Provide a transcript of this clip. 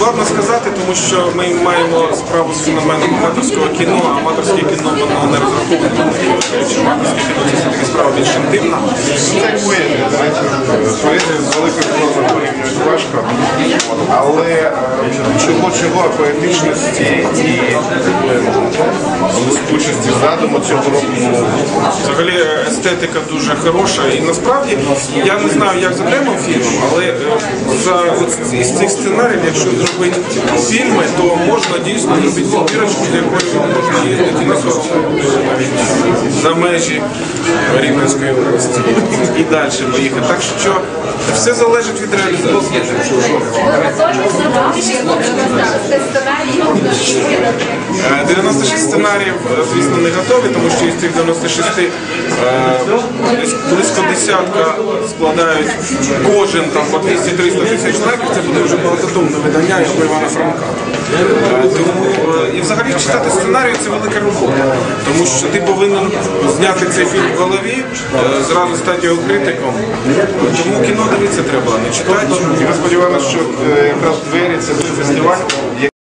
Складно сказати, тому що ми маємо справу з феноменом аматорського кіно, а аматорське кіно воно не розраховане тому що. Аматорське кіно це все-таки справа більш інтимна. Поезію з великою прозою порівнюють важко, але е, чого чого поетичності і блискучості задуму цього року. Взагалі естетика дуже хороша. І насправді я не знаю, як за темою фільмом, але е, за от із цих сценаріїв, якщо зробити фільми, то можна дійсно зробити збірочку, з якою можна їздити на за межі Рівненської області і далі поїхати. Так що все залежить від реалізації. Е, 96 сценаріїв, е, звісно, не готові, тому що із цих 96 е, близько десятка складають кожен там по 200-300 тисяч лайків. Це буде вже багатотомне видання, у Івана Франка. Е, Тому е, і взагалі читати сценарій це велика робота, тому що ти повинен зняти цей фільм в голові, е, зразу стати його критиком. Тому кіно дивитися треба, не читати. Ми сподіваємося, що е, якраз двері це фестиваль,